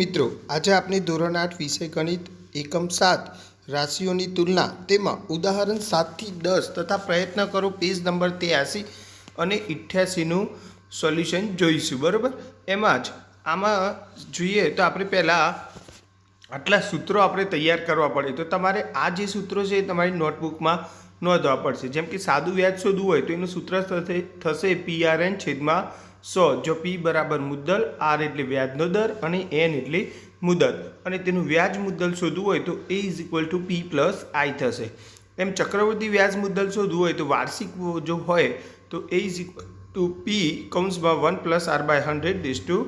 મિત્રો, આજે આપણે ધોરણ આઠ વિષય ગણિત એકમ સાત રાશિઓની તુલના તેમાં ઉદાહરણ સાતથી દસ તથા પ્રયત્ન કરો પેજ નંબર ત્યાસી અને ઇઠ્યાસીનું સોલ્યુશન જોઈશું, બરાબર? એમાં જ આમાં જોઈએ તો આપણે પહેલાં આટલા સૂત્રો આપણે તૈયાર કરવા પડે. તો તમારે આ જે સૂત્રો છે એ તમારી નોટબુકમાં નોંધવા પડશે. જેમ કે સાદું વ્યાજ શોધવું હોય તો એનું સૂત્ર થશે થશે પીઆરએન એન છેદમાં સો જો પી બરાબર મુદ્દલ, આર એટલે વ્યાજનો દર અને એન એટલે મુદત. અને તેનું વ્યાજ મુદ્દલ શોધવું હોય તો A is equal to P plus I થશે. એમ ચક્રવર્તી વ્યાજ મુદ્દલ શોધવું હોય તો વાર્ષિક જો હોય તો A is equal to P કૌંસમાં one plus R by hundred dish to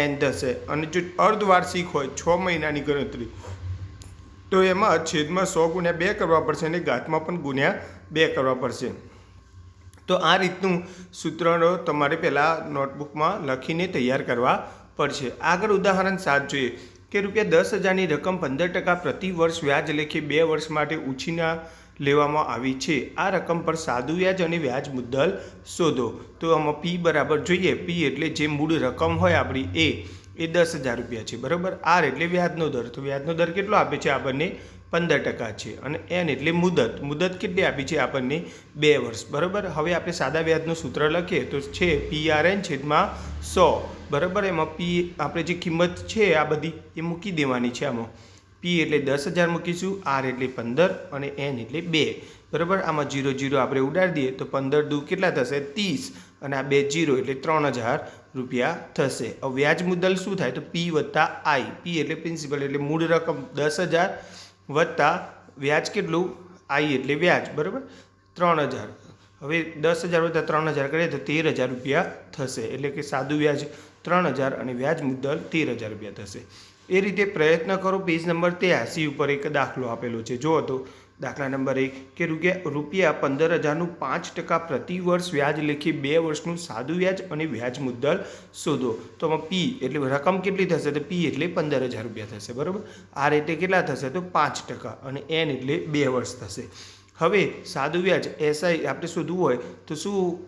N થશે. અને જો અર્ધવાર્ષિક હોય, છ મહિનાની ગણતરી, તો એમાં છેદમાં સો ગુણ્યા બે કરવા પડશે અને ઘાતમાં પણ ગુણ્યા બે કરવા પડશે. તો આ રીતનું સૂત્રનો તમારે પહેલાં નોટબુકમાં લખીને તૈયાર કરવા પડશે. આગળ ઉદાહરણ સાત જોઈએ. કે રૂપિયા દસ હજારની રકમ પંદર ટકા પ્રતિ વર્ષ વ્યાજ લેખે બે વર્ષ માટે ઉછીના લેવામાં આવી છે. આ રકમ પર સાદું વ્યાજ અને વ્યાજ મુદ્દલ શોધો. તો આમાં પી બરાબર જોઈએ. પી એટલે જે મૂળ રકમ હોય આપણી, એ એ દસ હજાર રૂપિયા છે. બરાબર? આર એટલે વ્યાજનો દર. તો વ્યાજનો દર કેટલો આપે છે આપણને પંદર ટકા છે. અને એન એટલે મુદત. મુદત કેટલી આપી છે આપણને? બે વર્ષ. બરાબર? હવે આપણે સાદા વ્યાજનું સૂત્ર લખીએ તો છે પી આર એન છેદમાં સો. બરાબર? એમાં પી આપણે જે કિંમત છે આ બધી એ મૂકી દેવાની છે આમાં. પી એટલે દસ હજાર મૂકીશું આર એટલે પંદર અને એન એટલે બે. બરાબર? આમાં જીરો જીરો આપણે ઉડાડી દઈએ તો પંદર દુ કેટલા થશે? ત્રીસ. અને આ બે જીરો એટલે ત્રણ હજાર રૂપિયા થશે. વ્યાજ મુદ્દલ શું થાય? તો પી વત્તા આઈ પી એટલે પ્રિન્સિપલ એટલે મૂળ રકમ દસ હજાર. વત્તા વ્યાજ કેટલું? આઈ એટલે વ્યાજ, બરાબર? ત્રણ હજાર. હવે દસ હજાર વત્તા ત્રણ હજાર કરીએ તો તેર હજાર રૂપિયા થશે. એટલે કે સાદું વ્યાજ ત્રણ હજાર અને વ્યાજ મુદ્દલ તેર હજાર રૂપિયા થશે. એ રીતે પ્રયત્ન કરો. પેજ નંબર ત્યાસી ઉપર એક દાખલો આપેલો છે. જો તો દાખલા નંબર એક, કે રૂપિયા રૂપિયા પંદર હજારનું પાંચ ટકા પ્રતિ વર્ષ વ્યાજ લેખી બે વર્ષનું સાદું વ્યાજ અને વ્યાજ મુદ્દલ શોધો. તો આમાં પી એટલે રકમ કેટલી થશે? તો પી એટલે પંદર હજાર રૂપિયા થશે, બરાબર? આર એટલે કેટલા થશે? તો પાંચ ટકા અને એન એટલે બે વર્ષ થશે. હવે સાદું વ્યાજ એસઆઈ આપણે શોધવું હોય તો શું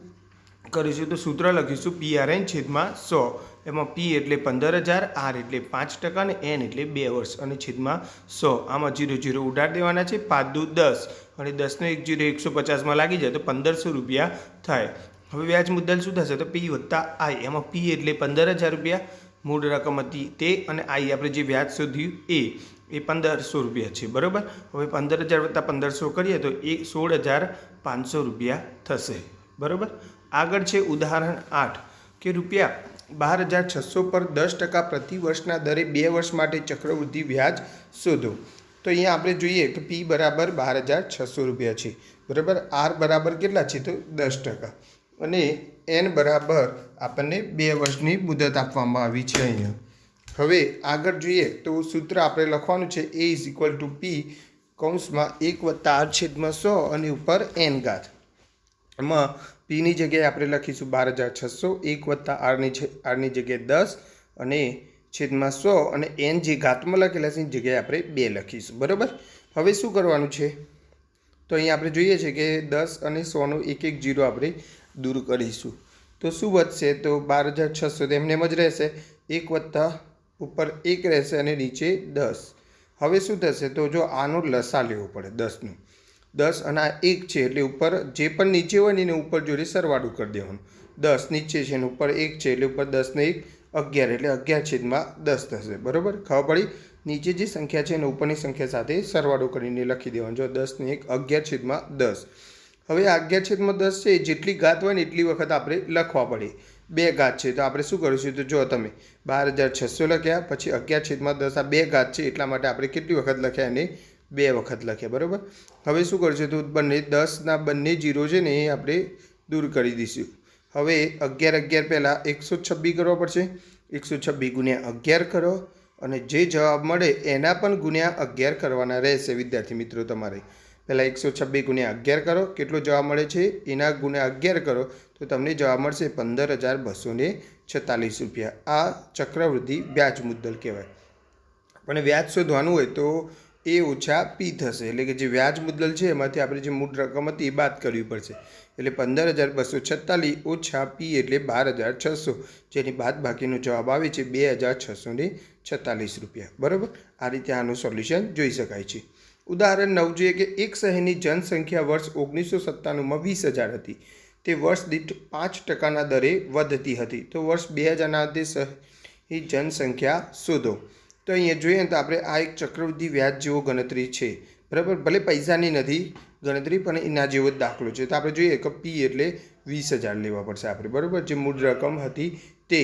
કરીશું? તો સૂત્ર લખીશું પી આર એન છેદમાં સો. એમાં પી એટલે પંદર હજાર આર એટલે પાંચ ટકા અને એન એટલે બે વર્ષ. અને છેદમાં સો. આમાં જીરો જીરો ઉડાડી દેવાના છે. પાંચ દૂ દસ. અને દસનો એક જીરો એકસો પચાસમાં લાગી જાય તો પંદરસો રૂપિયા થાય. હવે વ્યાજ મુદ્દલ શું થશે? તો પી વત્તા આઈ એમાં પી એટલે પંદર હજાર રૂપિયા. મૂળ રકમ હતી તે અને આઈ આપણે જે વ્યાજ શોધ્યું એ એ પંદરસો રૂપિયા છે. બરાબર? હવે પંદર હજાર વત્તા પંદરસો કરીએ તો એ સોળ હજાર પાંચસો રૂપિયા થશે. બરાબર? આગળ છે ઉદાહરણ આઠ. કે રૂપિયા બાર હજાર છસો પર દસ ટકા પ્રતિ વર્ષના દરે બે વર્ષ માટે ચક્રવૃદ્ધિ વ્યાજ શોધો. તો અહીંયા આપણે જોઈએ કે પી બરાબર બાર હજાર છસો રૂપિયા છે. બરાબર? આર બરાબર કેટલા છે? તો દસ ટકા. અને એન બરાબર આપણને બે વર્ષની મુદત આપવામાં આવી છે અહીંયા. હવે આગળ જોઈએ તો સૂત્ર આપણે લખવાનું છે A is equal to P કૌંસમાં એક વત્તા આર છેદમાં સો અને ઉપર એન ગાથ એમાં પીની જગ્યાએ આપણે લખીશું બાર હજાર છસો એક વત્તા આરની આરની જગ્યાએ દસ અને છેદમાં સો અને એન જે ઘાતમાં લખેલા છે, એની જગ્યાએ આપણે બે લખીશું. બરાબર? હવે શું કરવાનું છે? તો અહીં આપણે જોઈએ છે કે દસ અને સોનું એક એક જીરો આપણે દૂર કરીશું. તો શું વધશે? તો બાર હજાર છસો તો એમને એમ જ રહેશે. એક વત્તા ઉપર એક રહેશે અને નીચે દસ. હવે શું થશે? તો જો આનો લસા લેવો પડે દસનું. દસ અને આ એક છે એટલે ઉપર જે પણ નીચે હોય ને એને ઉપર જોડે સરવાળું કરી દેવાનું. દસ નીચે છે અને ઉપર એક છે એટલે ઉપર દસને એક, અગિયાર એટલે અગિયાર છેદમાં દસ થશે. બરાબર? ખબર પડી? નીચે જે સંખ્યા છે એને ઉપરની સંખ્યા સાથે સરવાળો કરીને લખી દેવાનું. જો દસને એક, અગિયાર છેદમાં દસ. હવે અગિયાર છેદમાં દસ છે, જેટલી ઘાત હોય ને એટલી વખત આપણે લખવા પડે. બે ઘાત છે, તો આપણે શું કરીશું? તો જો તમે બાર હજાર છસો લખ્યા, પછી અગિયાર છેદમાં દસ, આ બે ઘાત છે, એટલા માટે આપણે કેટલી વખત લખ્યા એને? બે વખત લખ્યા, બરાબર? હવે શું કરશું તો? બંને દસના બંને જીરો છે ને એ આપણે દૂર કરી દઈશું. હવે અગિયાર અગિયાર પહેલાં એકસો છવ્વીસ કરવા પડશે. એકસો છવ્વીસ ગુણ્યા અગિયાર કરો અને જે જવાબ મળે એના પણ ગુણ્યા અગિયાર કરવાના રહેશે, વિદ્યાર્થી મિત્રો તમારે. પહેલાં એકસો છવ્વીસ ગુણ્યા અગિયાર કરો. કેટલો જવાબ મળે છે? એના ગુણ્યા અગિયાર કરો તો તમને જવાબ મળશે પંદર હજાર બસો છેતાલીસ રૂપિયા. આ ચક્રવૃદ્ધિ વ્યાજ મુદ્દલ કહેવાય. પણ વ્યાજ શોધવાનું હોય તો એ ઓછા પી થશે. એટલે કે જે વ્યાજ મુદ્દલ છે, એમાંથી આપણે જે મૂળ રકમ હતી એ બાદ કરવી પડશે. એટલે પંદર હજાર બસો છેતાલીસ ઓછા પી એટલે બાર હજાર છસો જેની બાદ બાકીનો જવાબ આવે છે બે હજાર છસો ને છેતાલીસ રૂપિયા. બરાબર? આ રીતે આનું સોલ્યુશન જોઈ શકાય છે. ઉદાહરણ નવ જોઈએ કે એક શહેરની જનસંખ્યા વર્ષ ઓગણીસો સત્તાણુંમાં વીસ હજાર હતી. તે વર્ષ દીઠ પાંચ ટકાના દરે વધતી હતી. તો વર્ષ બે હજારના અંતે શહેરની જનસંખ્યા શોધો. તો અહીંયા જોઈએ તો આપણે આ એક ચક્રવૃદ્ધિ વ્યાજ જેવો ગણતરી છે. બરાબર? ભલે પૈસાની નથી ગણતરી, પણ એના જેવો જ દાખલો છે. તો આપણે જોઈએ કે પી એટલે વીસ હજાર લેવા પડશે આપણે. બરાબર? જે મૂળ રકમ હતી તે.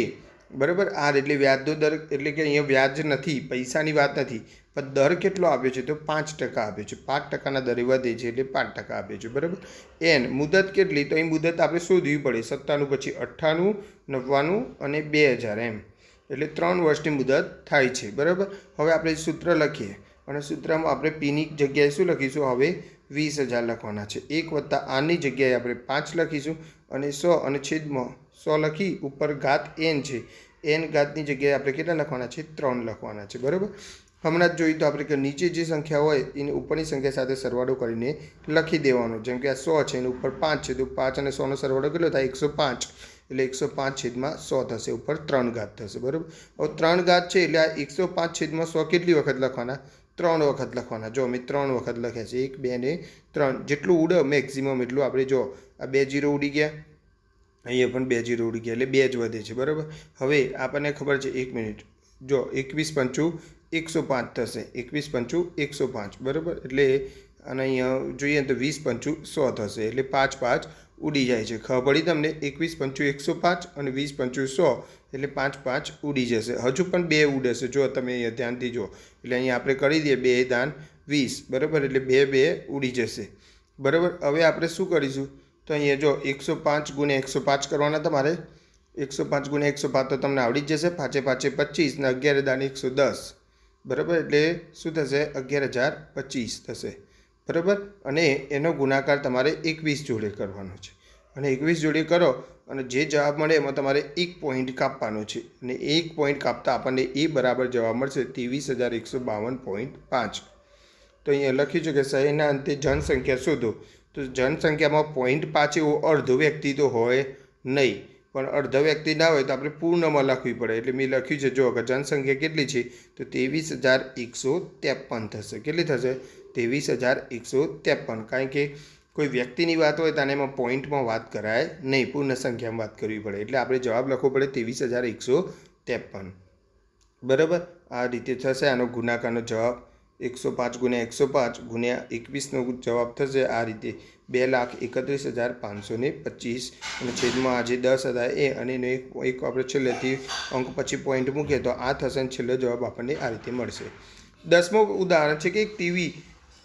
બરાબર? આર એટલે વ્યાજનો દર, એટલે કે અહીંયા વ્યાજ નથી, પૈસાની વાત નથી, પણ દર કેટલો આપ્યો છે તો પાંચ ટકા આપ્યો છે. પાંચ ટકાના દરે વધે છે એટલે પાંચ ટકા આપ્યો છે. બરાબર? એન મુદત કેટલી? તો અહીં મુદત આપણે શોધવી પડે. સત્તાનું પછી અઠ્ઠાણું, નવ્વાણું અને બે હજાર એમ. એટલે ત્રણ વર્ષની મુદત થાય છે, બરાબર? હવે આપણે સૂત્ર લખીએ, અને સૂત્રમાં આપણે પીની જગ્યાએ શું લખીશું? હવે વીસ હજાર લખવાના છે. એક વત્તા આની જગ્યાએ આપણે પાંચ લખીશું, અને સો અને છેદમાં સો લખી ઉપર ઘાત એન છે. એન ઘાતની જગ્યાએ આપણે કેટલા લખવાના છે? ત્રણ લખવાના છે, બરાબર? હમણાં જ જોઈએ તો આપણે કે નીચે જે સંખ્યા હોય, એની ઉપરની સંખ્યા સાથે સરવાળો કરીને લખી દેવાનો. જેમ કે આ સો છે, એની ઉપર પાંચ છે, તો પાંચ અને સોનો સરવાળો કેટલો થાય? એકસો પાંચ. એટલે એકસો પાંચ છેદમાં સો થશે, ઉપર ત્રણ ઘાત થશે, બરાબર? હવે ત્રણ ઘાત છે એટલે આ એકસો પાંચ છેદમાં સો કેટલી વખત લખવાના? ત્રણ વખત લખવાના. જો અમે ત્રણ વખત લખ્યા છે, એક, બે ને ત્રણ, જેટલું ઉડે મેક્સિમમ એટલું આપણે જો આ બે જીરો ઉડી ગયા, અહીંયા પણ બે જીરો ઉડી ગયા, એટલે બે જ વધે છે, બરાબર? હવે આપણને ખબર છે, એક મિનિટ. જો એકવીસ પંચું એકસો પાંચ થશે, એકવીસ પંચું એકસો પાંચ, બરાબર? એટલે અને અહીંયા જોઈએ તો વીસ પંચું સો થશે, એટલે પાંચ પાંચ ઉડી જાય છે. ખબર પડી તમને? એકવીસ પંચું એકસો પાંચ અને વીસ પંચું સો. એટલે પાંચ પાંચ ઉડી જશે. હજુ પણ બે ઉડશે. જો તમે અહીંયા ધ્યાનથી જો એટલે અહીંયા આપણે કરી દઈએ બે દાન વીસ. બરાબર? એટલે બે બે ઉડી જશે. બરાબર? હવે આપણે શું કરીશું? તો અહીંયા જો એકસો પાંચ ગુણ્યા એકસો પાંચ કરવાના તમારે. એકસો પાંચ ગુણ્યા એકસો પાંચ તો તમને આવડી જ જશે. પાંચે પાંચે પચીસ ને અગિયાર દાન એકસો દસ. બરાબર? એટલે શું થશે? અગિયાર હજાર પચીસ થશે. બરાબર? અને એનો ગુણાકાર તમારે એકવીસ જોડે કરવાનો છે. અને એકવીસ જોડે કરો અને જે જવાબ મળે એમાં તમારે એક પોઈન્ટ કાપવાનો છે. અને એક પોઈન્ટ કાપતા આપણને એ બરાબર જવાબ મળશે ત્રેવીસ હજાર એકસો બાવન પોઈન્ટ પાંચ. તો અહીંયા લખ્યું છે કે શહેરના અંતે જનસંખ્યા શોધો. તો જનસંખ્યામાં પોઈન્ટ પાંચ એવો અડધો વ્યક્તિ તો હોય નહીં. પણ અડધો વ્યક્તિ ના હોય તો આપણે પૂર્ણમાં લખવી પડે. એટલે મેં લખ્યું છે, જો અગર જનસંખ્યા કેટલી છે? તો ત્રેવીસ હજાર એકસો ત્રેપન થશે. કેટલી થશે? ત્રેવીસ હજાર એકસો ત્રેપન. કારણ કે કોઈ વ્યક્તિની વાત હોય તો એમાં પોઈન્ટમાં વાત કરાય નહીં, પૂર્ણ સંખ્યામાં વાત કરવી પડે. એટલે આપણે જવાબ લખવો પડે ત્રેવીસ હજાર એકસો ત્રેપન. બરાબર? આ રીતે થશે. આનો ગુણાકારનો જવાબ એકસો પાંચ ગુણ્યા એકસો પાંચ ગુણ્યા એકવીસનો જવાબ થશે. આ રીતે બે લાખ એકત્રીસ હજાર પાંચસો ને પચીસ. અને છેદમાં આજે દસ હજાર એ અને એનો એક એક આપણે છેલ્લેથી અંક પછી પોઈન્ટ મૂકીએ તો આ થશે છેલ્લો જવાબ આપણને આ રીતે મળશે. દસમો ઉદાહરણ છે કે એક ટીવી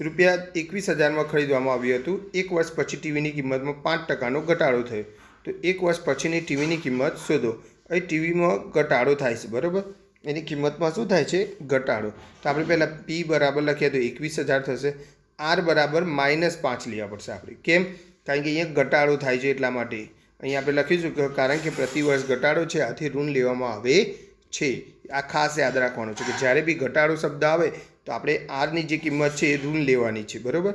રૂપિયા એકવીસ હજારમાં ખરીદવામાં આવ્યું હતું. એક વર્ષ પછી ટીવીની કિંમતમાં પાંચ ટકાનો ઘટાડો થયો. તો એક વર્ષ પછીની ટીવીની કિંમત શોધો. એ ટીવીમાં ઘટાડો થાય છે, બરાબર? એની કિંમતમાં શું થાય છે? ઘટાડો. તો આપણે પહેલાં પી બરાબર લખીએ તો એકવીસ હજાર થશે. આર બરાબર માઇનસ પાંચ લેવા પડશે આપણે. કેમ? કારણ કે અહીંયા ઘટાડો થાય છે એટલા માટે. અહીંયા આપણે લખીશું કારણ કે પ્રતિ વર્ષ ઘટાડો છે, આથી ઋણ લેવામાં આવે છે. આ ખાસ યાદ રાખવાનું છે કે જ્યારે બી ઘટાડો શબ્દ આવે, તો આપણે આરની જે કિંમત છે એ ઋણ લેવાની છે, બરાબર?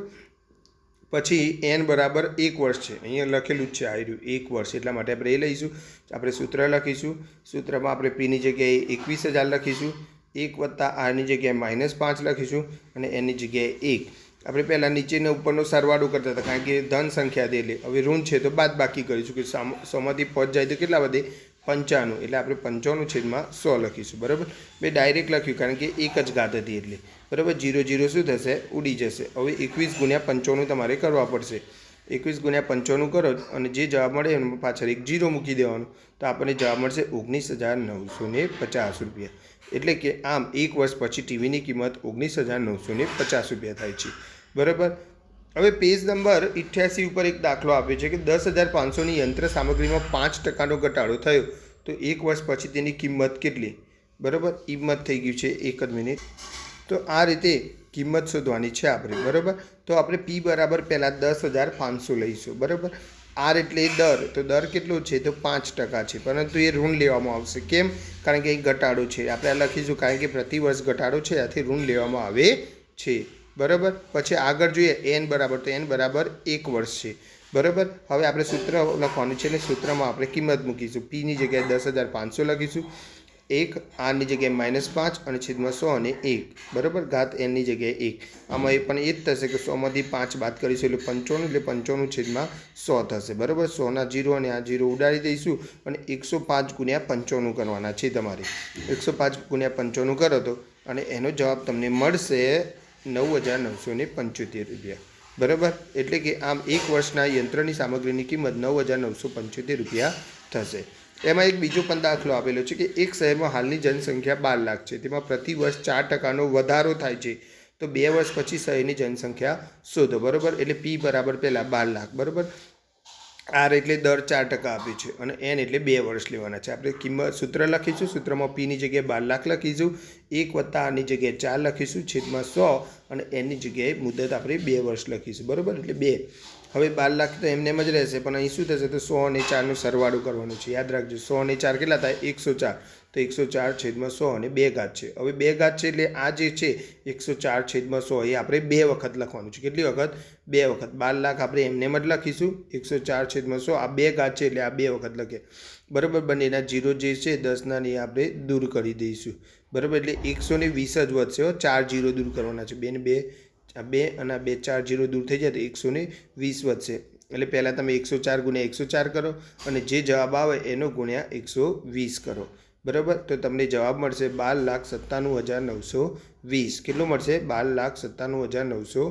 પછી એન બરાબર એક વર્ષ છે. અહીંયા લખેલું જ છે આયર્યું એક વર્ષ. એટલા માટે આપણે એ લઈશું. આપણે સૂત્ર લખીશું. સૂત્રમાં આપણે પીની જગ્યાએ એકવીસ હજાર લખીશું. એક વત્તા આરની જગ્યાએ માઇનસ પાંચ લખીશું અને એની જગ્યાએ એક. આપણે પહેલાં નીચેના ઉપરનો સરવાળો કરતા હતા, કારણ કે ધન સંખ્યા દે એટલે. હવે ઋણ છે તો બાદ બાકી કરીશું કે સામ સોમાંથી પહોંચ જાય તો કેટલા વધે? પંચાણું, એટલે આપણે પંચાણું છેદમાં સો લખીશું, બરાબર? મેં ડાયરેક્ટ લખ્યું, કારણ કે એક જ ઘાત હતી એટલે. બરાબર? જીરો જીરો શું થશે? ઉડી જશે. હવે એકવીસ ગુણ્યા પંચાણું તમારે કરવા પડશે. એકવીસ ગુણ્યા પંચાણું કરો અને જે જવાબ મળે એમાં પાછળ એક જીરો મૂકી દેવાનો. તો આપણને જવાબ મળશે ઓગણીસ હજાર નવસો ને પચાસ રૂપિયા. એટલે કે આમ એક વર્ષ પછી ટીવીની કિંમત ઓગણીસ હજાર નવસો પચાસ રૂપિયા થાય છે. બરાબર? હવે પેજ નંબર ઇઠ્યાસી ઉપર એક દાખલો આપ્યો છે કે દસ હજાર પાંચસોની યંત્ર સામગ્રીમાં પાંચ ટકાનો ઘટાડો થયો. તો એક વર્ષ પછી તેની કિંમત કેટલી? બરાબર? કિંમત થઈ ગયું છે એક જ મિનિટ. તો આ રીતે કિંમત શોધવાની છે આપણે, બરાબર? તો આપણે પી બરાબર પહેલાં દસ હજાર પાંચસો લઈશું, બરાબર? આર એટલે દર, તો દર કેટલો છે? તો પાંચ ટકા છે. પરંતુ એ ઋણ લેવામાં આવશે. કેમ? કારણ કે એ ઘટાડો છે. આપણે આ લખીશું, કારણ કે પ્રતિ વર્ષ ઘટાડો છે, આથી ઋણ લેવામાં આવે છે. બરાબર? પછી આગળ જોઈએ એન બરાબર તો એન બરાબર એક વર્ષ છે. બરાબર? હવે આપણે સૂત્ર લખવાનું છે, એટલે સૂત્રમાં આપણે કિંમત મૂકીશું. પીની જગ્યાએ દસ હજાર પાંચસો લખીશું. એક આરની જગ્યાએ માઇનસ પાંચ અને છેદમાં સો અને એક. બરાબર? ઘાત એનની જગ્યાએ એક. આમાં એ પણ એ જ થશે કે સોમાંથી પાંચ બાદ કરીશું એટલે પંચાણું એટલે પંચાણું છેદમાં સો થશે. બરાબર? સોના જીરો અને આ જીરો ઉડાડી દઈશું અને એકસો પાંચ ગુણ્યા પંચાણું કરવાના છે તમારે. એકસો પાંચ ગુણ્યા પંચાણું કરો તો અને એનો જવાબ તમને મળશે નવ હજાર નવસો ને પંચોતેર રૂપિયા. બરાબર? એટલે કે આમ એક વર્ષના યંત્રની સામગ્રીની કિંમત નવ હજાર નવસો પંચોતેર રૂપિયા થશે. એમાં એક બીજો પણ દાખલો આપેલો છે કે એક શહેરમાં હાલની જનસંખ્યા બાર લાખ છે. તેમાં પ્રતિ વર્ષ ચાર ટકાનો વધારો થાય છે. તો બે વર્ષ પછી શહેરની જનસંખ્યા શોધો. બરાબર? એટલે પી બરાબર પહેલાં બાર લાખ. બરાબર? આર એટલે દર ચાર ટકા આપ્યું છે. અને એન એટલે બે વર્ષ લેવાના છે. આપણે કિંમત સૂત્ર લખીશું. સૂત્રમાં પીની જગ્યાએ બાર લાખ લખીશું. એક વત્તા આની જગ્યાએ ચાર લખીશું. છેદમાં સો. અને એની જગ્યાએ મુદત આપણે બે વર્ષ લખીશું. બરાબર? એટલે બે. હવે બાર લાખ તો એમને એમ જ રહેશે, પણ અહીં શું થશે તો સો અને ચારનું સરવાળો કરવાનું છે. યાદ રાખજો, સો અને ચાર કેટલા થાય? એકસો ચાર. તો એકસો ચાર છેદમાં સો અને બે ઘાત છે. હવે બે ઘાત છે એટલે આ જે છે, એકસો ચાર છેદમાં સો, એ આપણે બે વખત લખવાનું છે. કેટલી વખત? બે વખત. બાર લાખ આપણે એમને એમ જ લખીશું. એકસો ચાર છેદમાં સો, આ બે ઘાત છે એટલે આ બે વખત લખીએ બરાબર બંનેના જીરો જે છે, દસના એ આપણે દૂર કરી દઈશું. બરાબર એટલે એકસો ને વીસ જ વધશે ચાર જીરો દૂર કરવાના છે. બે ને બે આ બે અને આ બે ચાર જીરો દૂર થઈ જાય તો એકસો ને વીસ વધશે. એટલે પહેલાં તમે એકસો ચાર ગુણ્યા એકસો ચાર કરો અને જે જવાબ આવે એનો ગુણ્યા એકસો વીસ કરો. બરાબર? તો તમને જવાબ મળશે બાર લાખ સત્તાણું હજાર નવસો વીસ. કેટલું મળશે? બાર લાખ સત્તાણું હજાર નવસો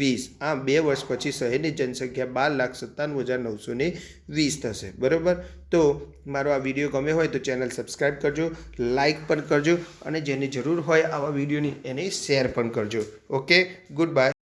વીસ. આ બે વર્ષ પછી શહેરની જનસંખ્યા બાર લાખ સત્તાણું હજાર નવસો ને વીસ થશે. બરાબર? તો મારો આ વીડિયો ગમે હોય તો ચેનલ સબસ્ક્રાઈબ કરજો લાઈક પણ કરજો અને જેની જરૂર હોય આવા વિડીયોની એને શેર પણ કરજો. ઓકે? Good bye.